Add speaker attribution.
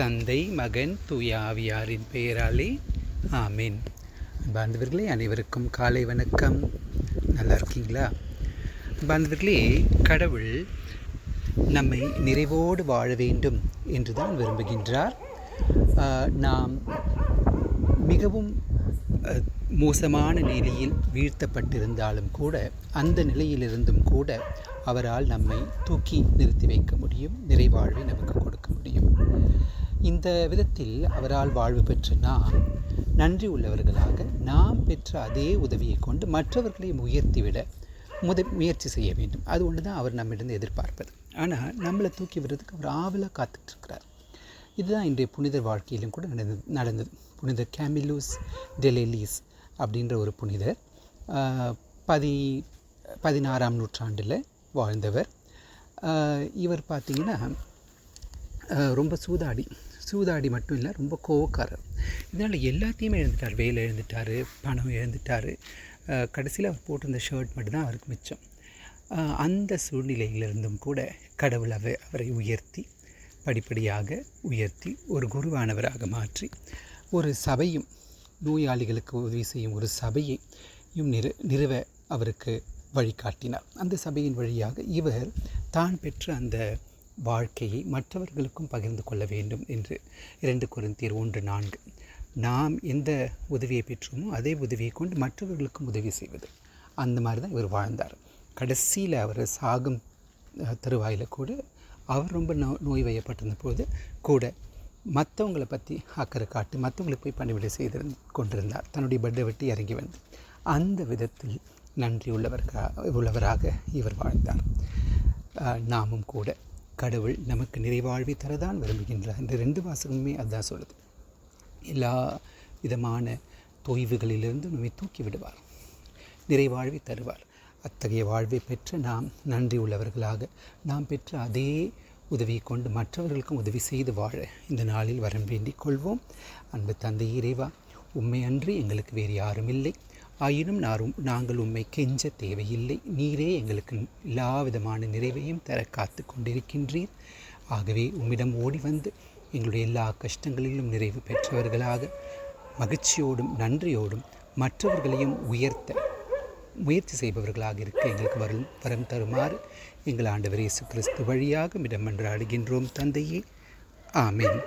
Speaker 1: தந்தை மகன் தூய ஆவியாரின் பெயராலே ஆமீன். பாந்தவர்களே அனைவருக்கும் காலை வணக்கம். நல்லா இருக்கீங்களா? பாந்தவர்களே கடவுள் நம்மை நிறைவோடு வாழ வேண்டும் என்று தான் விரும்புகின்றார். நாம் மிகவும் மோசமான நிலையில் வீழ்த்தப்பட்டிருந்தாலும் கூட அந்த நிலையிலிருந்தும் கூட அவரால் நம்மை தூக்கி நிறுத்தி வைக்க முடியும் நிறைவாழ்வை நமக்கு கொடுக்க முடியும். இந்த விதத்தில் அவரால் வாழ்வு பெற்ற நாம் நன்றி உள்ளவர்களாக நாம் பெற்ற அதே உதவியை கொண்டு மற்றவர்களையும் உயர்த்திவிட முத முயற்சி செய்ய வேண்டும். அது ஒன்று தான் அவர் நம்மிடம் எதிர்பார்ப்பது. ஆனால் நம்மளை தூக்கி விடுறதுக்கு அவர் ஆவலாக காத்துட்ருக்கிறார். இதுதான் இன்றைய புனிதர் வாழ்க்கையிலும் கூட நடந்தது நடந்தது. புனிதர் கேமிலூஸ் டெலெலிஸ் அப்படின்ற ஒரு புனிதர் பதி பதினாறாம் நூற்றாண்டில் வாழ்ந்தவர். இவர் பார்த்திங்கன்னா ரொம்ப சூதாடி சூதாடி மட்டும் இல்லை ரொம்ப கோவக்காரர். இதனால் எல்லாத்தையுமே எழுந்துட்டார் வேலை எழுந்துட்டார் பணம் எழுந்துட்டார் கடைசியில் அவர் போட்டிருந்த ஷர்ட் மட்டும்தான் அவருக்கு மிச்சம். அந்த சூழ்நிலையிலிருந்தும் கூட கடவுள் அவ அவரை உயர்த்தி படிப்படியாக உயர்த்தி ஒரு குருவானவராக மாற்றி ஒரு சபையும் நோயாளிகளுக்கு உதவி செய்யும் ஒரு சபையையும் நிறு நிறுவ அவருக்கு வழிகாட்டினார். அந்த சபையின் வழியாக இவர் தான் பெற்ற அந்த வாழ்க்கையை மற்றவர்களுக்கும் பகிர்ந்து கொள்ள வேண்டும் என்று இரண்டு குருந்தியர் ஒன்று நான்கு. நாம் எந்த உதவியை பெற்றோமோ அதே உதவியை கொண்டு மற்றவர்களுக்கும் உதவி செய்வது. அந்த மாதிரி தான் இவர் வாழ்ந்தார். கடைசியில் அவர் சாகும் தருவாயில் கூட அவர் ரொம்ப நோ நோய் வயப்பட்டிருந்த போது கூட மற்றவங்களை பற்றி அக்கறை காட்டி மற்றவங்களுக்கு போய் பணிவிடை செய்திருந்து கொண்டிருந்தார். தன்னுடைய பெட்டை வெட்டி இறங்கி வந்து. அந்த விதத்தில் நன்றி உள்ளவர்களாக உள்ளவராக இவர் வாழ்ந்தார். நாமும் கூட கடவுள் நமக்கு நிறைவாழ்வை தரதான் விரும்புகின்றார். இந்த ரெண்டு வாசகமுமே அதுதான் சொல்லுது. எல்லா விதமான தொய்வுகளிலிருந்து நம்மை தூக்கி விடுவார். நிறைவாழ்வை தருவார். அத்தகைய வாழ்வை பெற்று நாம் நன்றி உள்ளவர்களாக நாம் பெற்ற அதே உதவியை கொண்டு மற்றவர்களுக்கும் உதவி செய்து வாழ இந்த நாளில் வரம் வேண்டிக் கொள்வோம். அன்பு தந்தை இறைவா உண்மை அன்றி எங்களுக்கு வேறு யாரும் இல்லை. ஆயினும் நாரும் நாங்கள் உண்மை கெஞ்ச தேவையில்லை. நீரே எங்களுக்கு எல்லா விதமான நிறைவையும் தர காத்து கொண்டிருக்கின்றீர். ஆகவே உம்மிடம் ஓடி வந்து எங்களுடைய எல்லா கஷ்டங்களிலும் நிறைவு பெற்றவர்களாக மகிழ்ச்சியோடும் நன்றியோடும் மற்றவர்களையும் உயர்த்த முயற்சி செய்பவர்களாக இருக்க எங்களுக்கு வரும் வரம் தருமாறு எங்கள் ஆண்டவர் இயேசு கிறிஸ்து வழியாக மிடம் என்று அழுகின்றோம் தந்தையே. ஆமேன்.